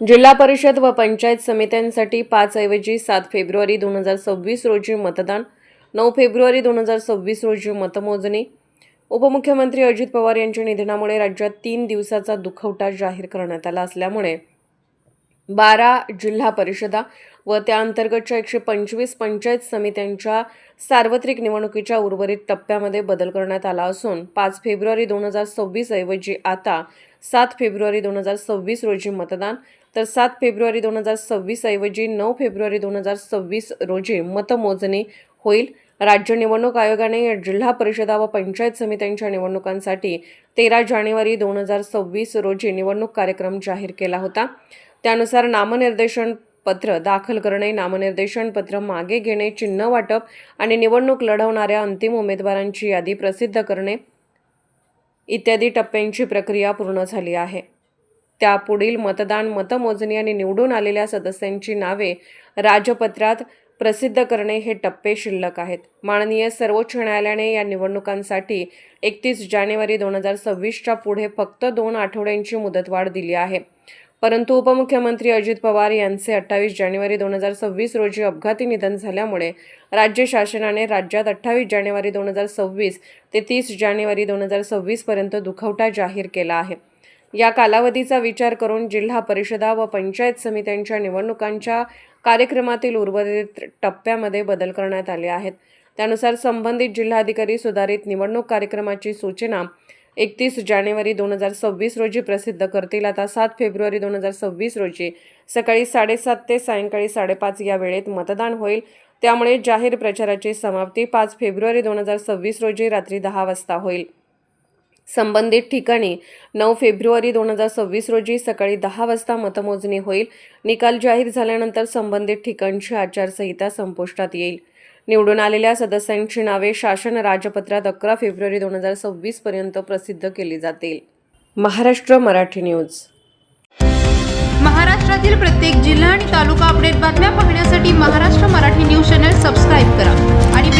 जिल्हा परिषद व पंचायत समित्यांसाठी पाच ऐवजी सात फेब्रुवारी दोन हजार सव्वीस रोजी मतदान नऊ फेब्रुवारी दोन हजार सव्वीस रोजी मतमोजणी. उपमुख्यमंत्री अजित पवार यांच्या निधनामुळे राज्यात तीन दिवसाचा दुखवटा जाहीर करण्यात आला असल्यामुळे बारा जिल्हा परिषदा व त्या अंतर्गतच्या एकशे पंचवीस पंचायत समित्यांच्या सार्वत्रिक निवडणुकीच्या उर्वरित टप्प्यामध्ये बदल करण्यात आला असून पाच फेब्रुवारी दोन हजार सव्वीस ऐवजी आता सात फेब्रुवारी दोन हजार सव्वीस रोजी मतदान. तर सात फेब्रुवारी दोन हजार सव्वीस ऐवजी नऊ फेब्रुवारी दोन हजार सव्वीस रोजी मतमोजणी होईल. राज्य निवडणूक आयोगाने जिल्हा परिषदा व पंचायत समित्यांच्या निवडणुकांसाठी तेरा जानेवारी दोन हजार सव्वीस रोजी निवडणूक कार्यक्रम जाहीर केला होता. त्यानुसार नामनिर्देशन पत्र दाखल करणे नामनिर्देशन पत्र मागे घेणे चिन्ह वाटप आणि निवडणूक लढवणाऱ्या अंतिम उमेदवारांची यादी प्रसिद्ध करणे इत्यादी टप्प्यांची प्रक्रिया पूर्ण झाली आहे. त्यापुढील मतदान मतमोजणी आणि निवडून आलेल्या सदस्यांची नावे राजपत्रात प्रसिद्ध करणे हे टप्पे शिल्लक आहेत. माननीय सर्वोच्च न्यायालयाने या निवडणुकांसाठी एकतीस जानेवारी दोन हजार सव्वीसच्या पुढे फक्त दोन आठवड्यांची मुदतवाढ दिली आहे. परंतु उपमुख्यमंत्री अजित पवार यांचे अठ्ठावीस जानेवारी दोन हजार सव्वीस रोजी अपघाती निधन झाल्यामुळे राज्य शासनाने राज्यात अठ्ठावीस जानेवारी दोन हजार सव्वीस ते तीस जानेवारी दोन हजार सव्वीस पर्यंत दुखवटा जाहीर केला आहे. या कालावधीचा विचार करून जिल्हा परिषदा व पंचायत समित्यांच्या निवडणुकांच्या कार्यक्रमातील उर्वरित टप्प्यामध्ये बदल करण्यात आले आहेत. त्यानुसार संबंधित जिल्हाधिकारी सुधारित निवडणूक कार्यक्रमाची सूचना एकतीस जानेवारी दोन हजार सव्वीस रोजी प्रसिद्ध करतील. आता सात फेब्रुवारी दोन हजार सव्वीस रोजी सकाळी साडेसात ते सायंकाळी साडेपाच या वेळेत मतदान होईल. त्यामुळे जाहीर प्रचाराची समाप्ती पाच फेब्रुवारी दोन हजार सव्वीस रोजी रात्री दहा वाजता होईल. संबंधित ठिकाणी नऊ फेब्रुवारी दोन हजार सव्वीस रोजी सकाळी दहा वाजता मतमोजणी होईल. निकाल जाहीर झाल्यानंतर संबंधित ठिकाणची आचारसंहिता संपुष्टात येईल. निवडून आलेल्या सदस्यांची नावे शासन राजपत्रात अकरा फेब्रुवारी दोन हजार सव्वीस पर्यंत प्रसिद्ध केली जातील. महाराष्ट्र मराठी न्यूज. महाराष्ट्रातील प्रत्येक जिल्हा आणि तालुका अपडेट बातम्या पाहण्यासाठी Maharashtra Marathi news channel subscribe करा आणि